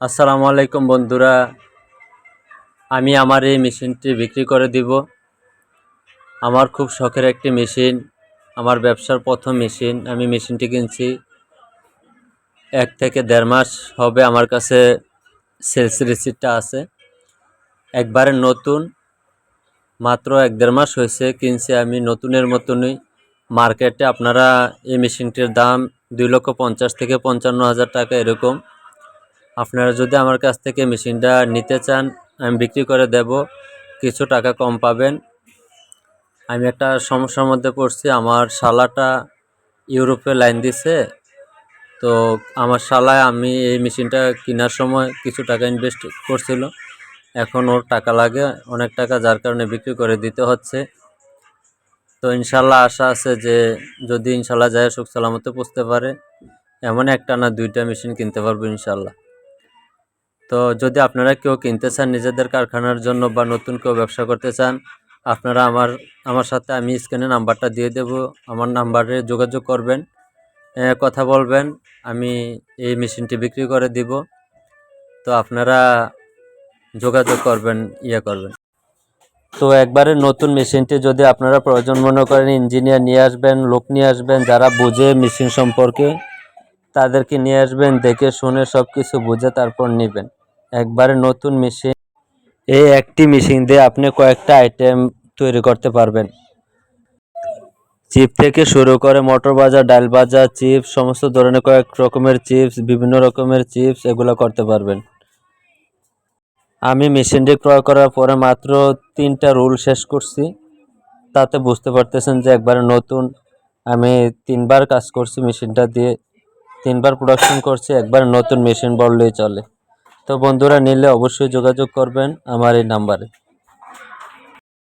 আসসালামু আলাইকুম বন্ধুরা। আমি আমার এই মেশিনটি বিক্রি করে দিব। আমার খুব শখের একটি মেশিন, আমার ব্যবসার প্রথম মেশিন। আমি মেশিনটি কিনছি। এক থেকে দেড় মাস হবে আমার কাছে সেলস রিসিপ্টটা আছে। একবারে নতুন, মাত্র এক দেড় মাস হয়েছে কিনছি আমি। নতুনের মতনই মার্কেটে আপনারা এই মেশিনটির দাম দুই লক্ষ পঞ্চাশ থেকে পঞ্চান্ন হাজার টাকা এরকম। আপনারা যদি আমার কাছ থেকে মেশিনটা নিতে চান, আমি বিক্রি করে দেব। কিছু টাকা কম পাবেন। আমি একটা সমস্যার মধ্যে পড়ছি। আমার শালাটা ইউরোপে লাইন দিছে। তো আমার শালায় আমি এই মেশিনটা কেনার সময় কিছু টাকা ইনভেস্ট করছিল। এখন ওর টাকা লাগে, অনেক টাকা যার কারণে বিক্রি করে দিতে হচ্ছে। তো ইনশাল্লাহ আশা আছে যে যদি ইনশাল্লাহ যায় সুখ সালামতে পুষতে পারে। এমন একটা না দুইটা মেশিন কিনতে পারব ইনশাল্লাহ। তো যদি আপনারা কেউ কিনতে চান নিজেদের কারখানার জন্য বা নতুন কেউ ব্যবসা করতে চান, আপনারা আমার আমার সাথে আমি স্ক্রিনে নাম্বারটা দিয়ে দেব। আমার নাম্বারে যোগাযোগ করবেন কথা বলবেন, আমি এই মেশিনটি বিক্রি করে দিব। তো আপনারা যোগাযোগ করবেন ইয়ে করবেন। তো একবারে নতুন মেশিনটি যদি আপনারা প্রয়োজন মনে করেন, ইঞ্জিনিয়ার নিয়ে আসবেন, লোক নিয়ে আসবেন, যারা বুঝে মেশিন সম্পর্কে, তাদেরকে নিয়ে আসবেন, দেখে শুনে সব কিছু বুঝে তারপর নেবেন। একবারে নতুন মেশিন। এই একটি মেশিন দিয়ে আপনি কয়েকটা আইটেম তৈরি করতে পারবেন। চিপ থেকে শুরু করে মটর ভাজা ডাল ভাজা চিপস সমস্ত ধরনের কয়েক রকমের চিপস বিভিন্ন রকমের চিপস এগুলো করতে পারবেন। আমি মেশিনটি ক্রয় করার পরে মাত্র তিনটা রুল শেষ করছি। তাতে বুঝতে পারতেছেন যে একবারে নতুন। আমি তিনবার কাজ করছি মেশিনটা দিয়ে। তিনবার প্রোডাকশন করছি, একবার নতুন মেশিন বললেই চলে। তো বন্ধুরা নিলে অবশ্যই যোগাযোগ করবেন আমার এই নাম্বারে।